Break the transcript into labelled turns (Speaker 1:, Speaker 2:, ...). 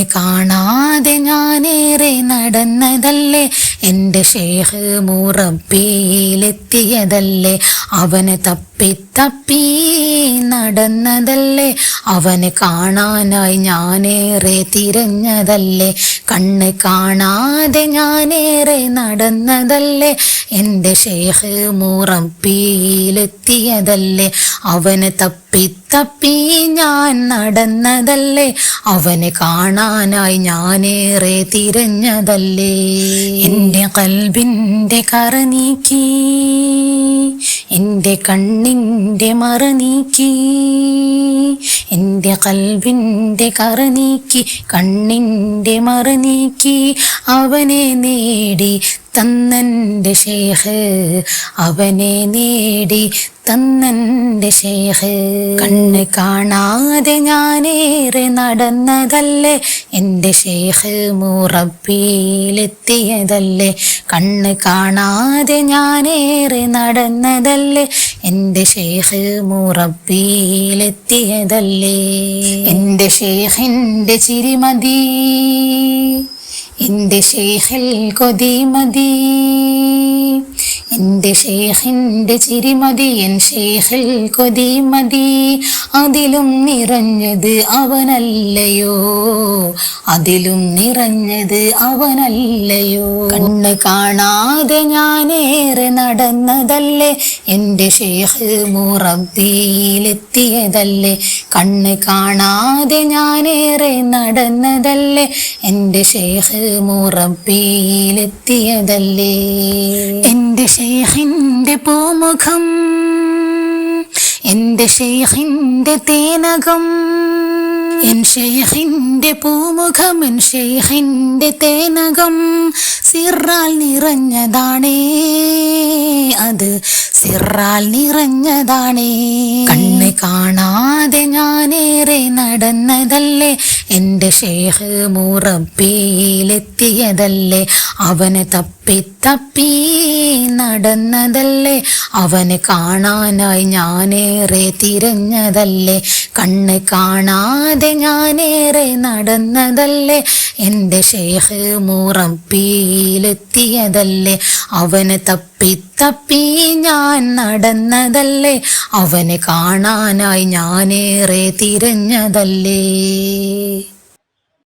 Speaker 1: കണ്ണ് കാണാതെ ഞാനേറെ നടന്നതല്ലേ. എന്റെ ഷേഖ് മുറപ്പിയിലെത്തിയതല്ലേ അവന് തപ്പി തപ്പി നടന്നതല്ലേ. അവന് കാണാനായി ഞാനേറെ തിരഞ്ഞതല്ലേ. കണ്ണ് കാണാതെ ഞാനേറെ നടന്നതല്ലേ. എന്റെ ഷേഖ് മുറപ്പിയിലെത്തിയതല്ലേ അവന് തപ്പി തപ്പി ഞാൻ നടന്നതല്ലേ? അവനെ കാണാനായി ഞാനേറെ തിരഞ്ഞതല്ലേ? എന്റെ കൽബിന്റെ കറ നീക്കി എന്റെ കണ്ണിന്റെ മറ നീക്കി എന്റെ കൽബിന്റെ കറ നീക്കി കണ്ണിന്റെ മറ നീക്കി അവനെ നേടി തന്നന്റെ ഷേഹ് അവനെ നേടി തന്നന്റെ ഷേഹ് കണ്ണ് കാണാതെ ഞാനേറെ നടന്നതല്ലേ? എന്റെ ഷേഹ് മുറപ്പിയിലെത്തിയതല്ലേ? കണ്ണ് കാണാതെ ഞാനേറെ നടന്നതല്ലേ? എന്റെ ഷേഹ് മുറപ്പിയിലെത്തിയതല്ലേ? എന്റെ ഷേഹിന്റെ ചിരിമതി. എന്റെ ഷേഖിൽ കൊതിമതി എന്റെ ഷേഖിന്റെ ചിരിമതി എൻ ഷേഖിൽ കൊതിമതി. അതിലും നിറഞ്ഞത് അവനല്ലയോ? അതിലും നിറഞ്ഞത് അവനല്ലയോ? കണ്ണ് കാണാതെ ഞാനേറെ നടന്നതല്ലേ? എന്റെ ഷേഖ് മുറബിയിലെത്തിയതല്ലേ കണ്ണ് കാണാതെ ഞാനേറെ നടന്നതല്ലേ? എന്റെ ഷേഖ് മുറബിയിലെത്തിയതല്ലേ എന്റെ ഷെയ്ഖിന്റെ പൂമുഖം എന്റെ ഷെയ്ഖിന്റെ തേനകം. എൻ ഷെയ്ഖിന്റെ പൂമുഖം എൻ ഷെയ്ഖിന്റെ തേനകം സിറാൽ നിറഞ്ഞതാണേ. അത് സിറാൽ നിറഞ്ഞതാണേ. കണ്ണ് കാണാതെ ഞാനേറെ നടന്നതല്ലേ? എന്റെ ഷേഹ് മുറബിയിലെത്തിയതല്ലേ അവന് തപ്പി തപ്പി നടന്നതല്ലേ? അവന് കാണാനായി ഞാനേറെ തിരഞ്ഞതല്ലേ? കണ്ണ് കാണാതെ ഞാനേറെ നടന്നതല്ലേ? എന്റെ ഷേഖ് മുറപ്പിയിലെത്തിയതല്ലേ അവന് തപ്പി തപ്പി ഞാൻ നടന്നതല്ലേ? അവനെ കാണാനായി ഞാനേറെ തിരഞ്ഞതല്ലേ?